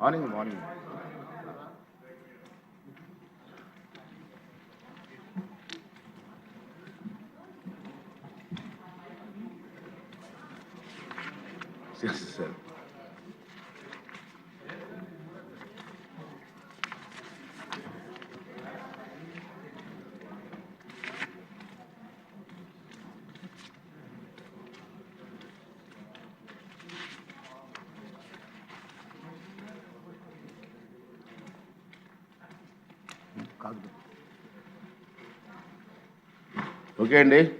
Morning morning sir okay అండి.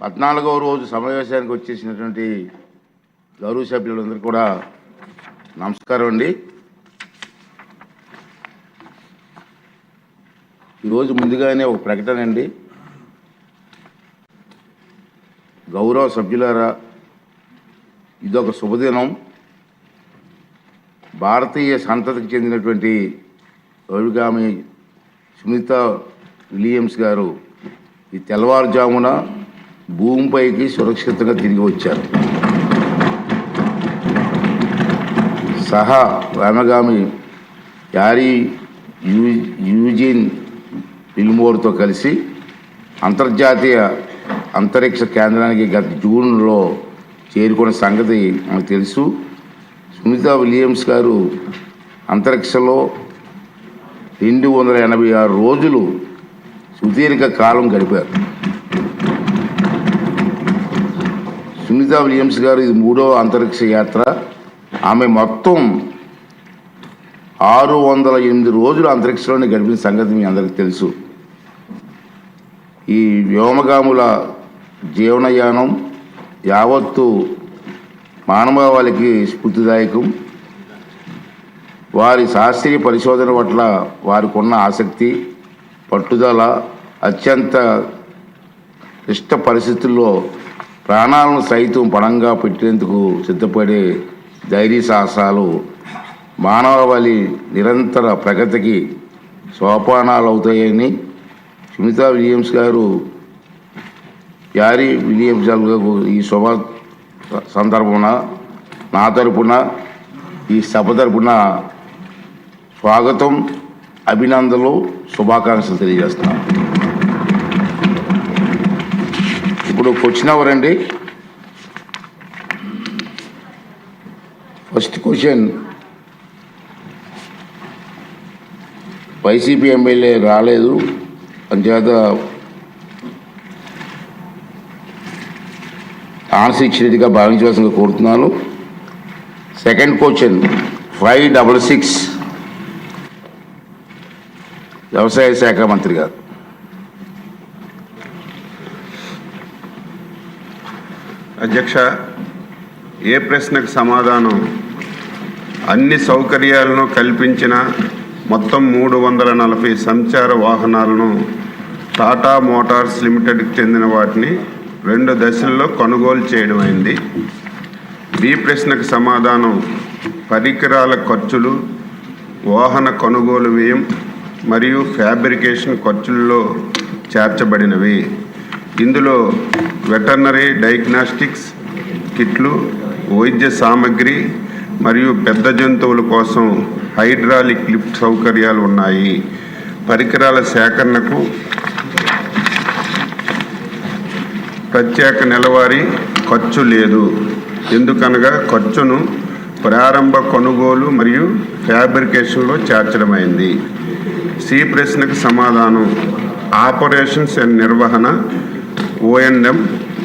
పద్నాలుగవ రోజు సమావేశానికి వచ్చేసినటువంటి గౌరవ సభ్యులందరూ కూడా నమస్కారం అండి. ఈరోజు ముందుగానే ఒక ప్రకటన అండి. గౌరవ సభ్యులారా ఇదొక శుభదినం. భారతీయ సంతతికి చెందినటువంటి అభిగామి సునీత విలియమ్స్ గారు ఈ తెల్లవారుజామున భూమిపైకి సురక్షితంగా తిరిగి వచ్చారు. సహా రామగామి యారీ యూ యూజిన్ ఫిల్మోర్తో కలిసి అంతర్జాతీయ అంతరిక్ష కేంద్రానికి గత జూన్లో చేరుకున్న సంగతి మనకు తెలుసు. సునీత విలియమ్స్ గారు అంతరిక్షంలో రెండు వందల ఎనభై ఆరు రోజులు సుదీర్ఘ కాలం గడిపారు. సునీత విలియమ్స్ గారు ఇది మూడో అంతరిక్ష యాత్ర. ఆమె మొత్తం ఆరు వందల ఎనిమిది రోజులు అంతరిక్షంలోనే గడిపిన సంగతి మీ అందరికీ తెలుసు. ఈ వ్యోమగాముల జీవనయానం యావత్తు మానవాళికి స్ఫూర్తిదాయకం. వారి శాస్త్రీయ పరిశోధన పట్ల వారికి ఉన్న ఆసక్తి పట్టుదల అత్యంత క్లిష్ట పరిస్థితుల్లో ప్రాణాలను సైతం పణంగా పెట్టేందుకు సిద్ధపడే ధైర్య సాహసాలు మానవాళి నిరంతర ప్రగతికి సోపానాలు అవుతాయని సునీత విలియమ్స్ గారు యారీ విలియమ్స్ గారు ఈ శుభ సందర్భమున నా తరపున ఈ సభ తరపున స్వాగతం అభినందనలు శుభాకాంక్షలు తెలియజేస్తున్నాను. ఇప్పుడు క్వశ్చన్ ఎవరండి ఫస్ట్ క్వశ్చన్ వైసీపీ ఎమ్మెల్యే రాలేదు. అంచేత ఆన్సర్ ఇచ్చినట్టుగా భావించవలసిందిగా కోరుతున్నాను. Second question five double six వ్యవసాయ శాఖ మంత్రి గారు. అధ్యక్ష ఏ ప్రశ్నకు సమాధానం? అన్ని సౌకర్యాలను కల్పించిన మొత్తం మూడు వందల నలభై సంచార వాహనాలను టాటా మోటార్స్ లిమిటెడ్కి చెందిన వాటిని రెండు దశల్లో కొనుగోలు చేయడం అయింది. బి ప్రశ్నకు సమాధానం పరికరాల ఖర్చులు వాహన కొనుగోలు వ్యయం మరియు ఫ్యాబ్రికేషన్ ఖర్చుల్లో చేర్చబడినవి. ఇందులో వెటర్నరీ డయాగ్నాస్టిక్స్ కిట్లు వైద్య సామగ్రి మరియు పెద్ద జంతువుల కోసం హైడ్రాలిక్ లిఫ్ట్ సౌకర్యాలు ఉన్నాయి. పరికరాల సేకరణకు ప్రత్యేక నెలవారీ ఖర్చు లేదు. ఎందుకనగా ఖర్చును ప్రారంభ కొనుగోలు మరియు ఫ్యాబ్రికేషన్లో చేర్చడమైంది. సి ప్రశ్నకు సమాధానం ఆపరేషన్స్ అండ్ నిర్వహణ ఓఎన్ఎం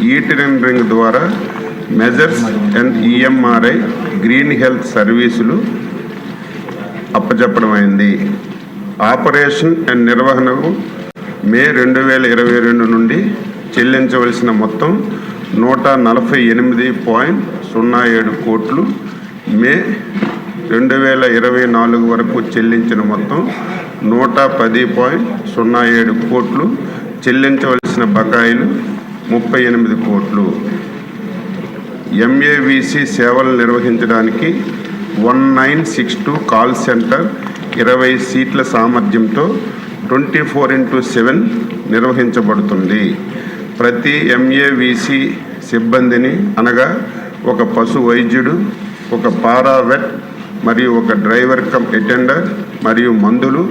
ఈటరింగ్ రింగ్ ద్వారా measures and EMRI green health సర్వీసులు అప్పచెప్పడమైంది ఆపరేషన్ అండ్ నిర్వహణకు మే రెండు వేల ఇరవై రెండు నుండి చెల్లించవలసిన మొత్తం నూట నలభై ఎనిమిది పాయింట్ సున్నా ఏడు కోట్లు మే రెండు వేల ఇరవై నాలుగు వరకు చెల్లించిన మొత్తం నూట పది పాయింట్ సున్నా ఏడు కోట్లు చెల్లించవలసిన బకాయిలు ముప్పై ఎనిమిది కోట్లు. ఎంఏవిసి సేవలు నిర్వహించడానికి one nine six two call centre ఇరవై సీట్ల సామర్థ్యంతో ట్వంటీ ఫోర్ ఇంటూ సెవెన్ నిర్వహించబడుతుంది. ప్రతి ఎంఏవిసి సిబ్బందిని అనగా ఒక పశు వైద్యుడు ఒక పారావెట్ మరియు ఒక డ్రైవర్ కమ్ అటెండర్ మరియు మందులు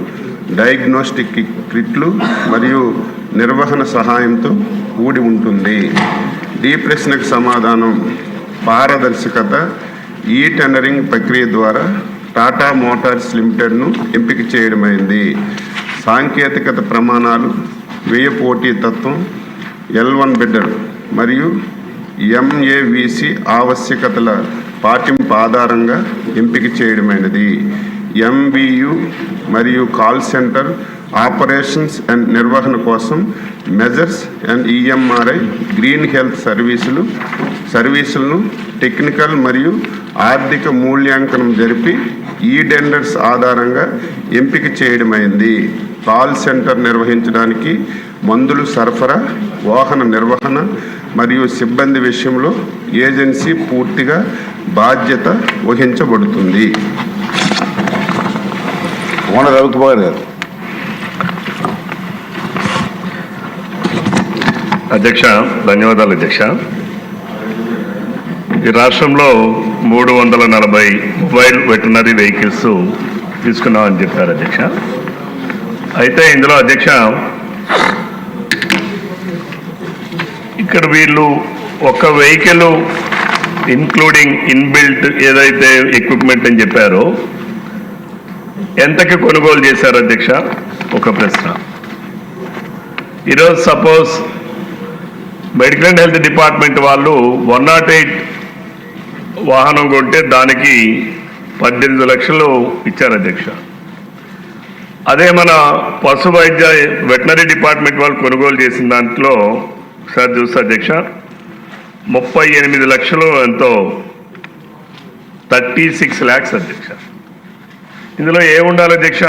డయాగ్నోస్టిక్ కిట్లు మరియు నిర్వహణ సహాయంతో కూడి ఉంటుంది. ఈ ప్రశ్నకు సమాధానం పారదర్శకత ఈ టెండరింగ్ ప్రక్రియ ద్వారా టాటా మోటార్స్ లిమిటెడ్ను ఎంపిక చేయడమైంది. సాంకేతికత ప్రమాణాలు వ్యయ పోటీ తత్వం ఎల్ వన్ బిడ్డర్ మరియు ఎంఏవిసి ఆవశ్యకతల పాటింపు ఆధారంగా ఎంపిక చేయడమైనది. ఎంబీయు మరియు కాల్ సెంటర్ ఆపరేషన్స్ అండ్ నిర్వహణ కోసం measures and EMRI green health సర్వీసులు సర్వీసులను టెక్నికల్ మరియు ఆర్థిక మూల్యాంకనం జరిపి ఈ డెండర్స్ ఆధారంగా ఎంపిక చేయడమైంది. కాల్ సెంటర్ నిర్వహించడానికి మందులు సరఫరా వాహన నిర్వహణ మరియు సిబ్బంది విషయంలో ఏజెన్సీ పూర్తిగా బాధ్యత వహించబడుతుంది. కోన రవికుమార్ గారు. అధ్యక్ష ధన్యవాదాలు అధ్యక్ష. ఈ రాష్ట్రంలో మూడు వందల నలభై మొబైల్ వెటనరీ వెహికల్స్ తీసుకున్నామని చెప్పారు అధ్యక్ష. అయితే ఇందులో అధ్యక్ష ఇక్కడ వీళ్ళు ఒక వెహికల్ ఇన్క్లూడింగ్ ఇన్బిల్ట్ ఏదైతే ఎక్విప్మెంట్ అని చెప్పారో ఎంతకి కొనుగోలు చేశారు అధ్యక్ష? ఒక ప్రశ్న. ఈరోజు suppose medical and health department వాళ్ళు వన్ నాట్ ఎయిట్ వాహనం కొంటే దానికి పద్దెనిమిది లక్షలు ఇచ్చారు అధ్యక్ష. అదే మన పశు వైద్య వెటనరీ డిపార్ట్మెంట్ వాళ్ళు కొనుగోలు చేసిన దాంట్లో ఒకసారి చూస్తే అధ్యక్ష ముప్పై ఎనిమిది లక్షలు ఎంతో థర్టీ సిక్స్ ల్యాక్స్ అధ్యక్ష. ఇందులో ఏముండాలి అధ్యక్ష?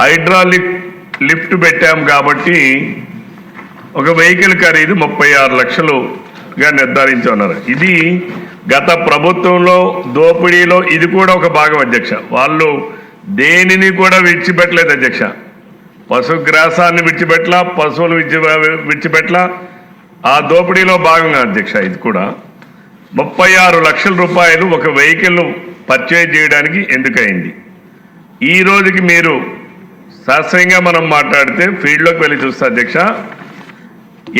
హైడ్రాలిక్ లిఫ్ట్ పెట్టాం కాబట్టి ఒక వెహికల్ ఖరీదు ముప్పై ఆరు లక్షలుగా నిర్ధారించున్నారు ఇది గత ప్రభుత్వంలో దోపిడీలో ఇది కూడా ఒక భాగం అధ్యక్ష. వాళ్ళు దేనిని కూడా విడిచిపెట్టలేదు అధ్యక్ష. పశుగ్రాసాన్ని విడిచిపెట్టలా పశువులు విడిచి విడిచిపెట్టలా. ఆ దోపిడీలో భాగంగా అధ్యక్ష ఇది కూడా ముప్పై ఆరు లక్షల రూపాయలు ఒక వెహికల్ పర్చేజ్ చేయడానికి ఎందుకయింది? ఈ రోజుకి మీరు శాస్త్రీయంగా మనం మాట్లాడితే ఫీల్డ్లోకి వెళ్ళి చూస్తే అధ్యక్ష.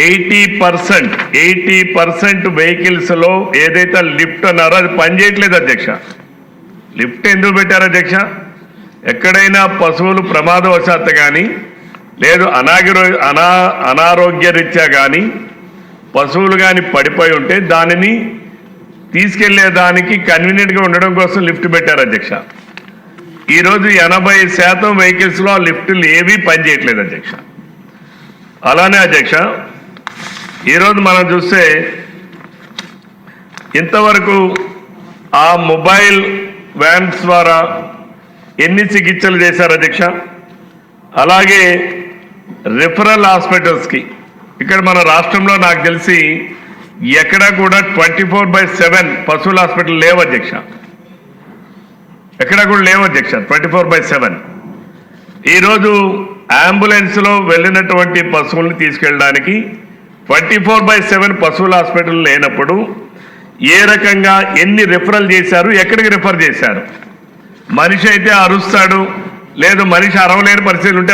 ఎయిటీ పర్సెంట్ ఎయిటీ పర్సెంట్ వెహికల్స్లో ఏదైతే లిఫ్ట్ అన్నారో అది పనిచేయట్లేదు అధ్యక్ష. లిఫ్ట్ ఎందుకు పెట్టారు అధ్యక్ష? ఎక్కడైనా పశువులు ప్రమాదవశాత్తు కానీ లేదు అనాగిరో అనా అనారోగ్య రీత్యా కానీ పశువులు కానీ పడిపోయి ఉంటే దానిని తీసుకెళ్ళేదానికి కన్వీనియంట్గా ఉండడం కోసం లిఫ్ట్ పెట్టారు అధ్యక్ష. ఈరోజు ఎనభై శాతం వెహికల్స్లో ఆ లిఫ్టులు ఏవీ పనిచేయట్లేదు అధ్యక్ష. అలానే అధ్యక్ష ఈరోజు మనం చూస్తే ఇంతవరకు ఆ మొబైల్ వ్యాన్స్ ద్వారా ఎన్ని చికిత్సలు చేశారు అధ్యక్ష? అలాగే రిఫరల్ హాస్పిటల్స్కి ఇక్కడ మన రాష్ట్రంలో నాకు తెలిసి ఎక్కడా కూడా ట్వంటీ ఫోర్ బై సెవెన్ పశువుల హాస్పిటల్ లేవు అధ్యక్ష. ఎక్కడా కూడా లేవు అధ్యక్ష ట్వంటీ ఫోర్ బై సెవెన్ ఈరోజు అంబులెన్స్లో వెళ్ళినటువంటి పశువుల్ని తీసుకెళ్ళడానికి ట్వంటీ ఫోర్ బై సెవెన్ పశువుల హాస్పిటల్ లేనప్పుడు ఏ రకంగా ఎన్ని రిఫరల్ చేశారు ఎక్కడికి రిఫర్ చేశారు? మనిషి అయితే అరుస్తాడు లేదు మనిషి అరవలేని పరిస్థితులు ఉంటే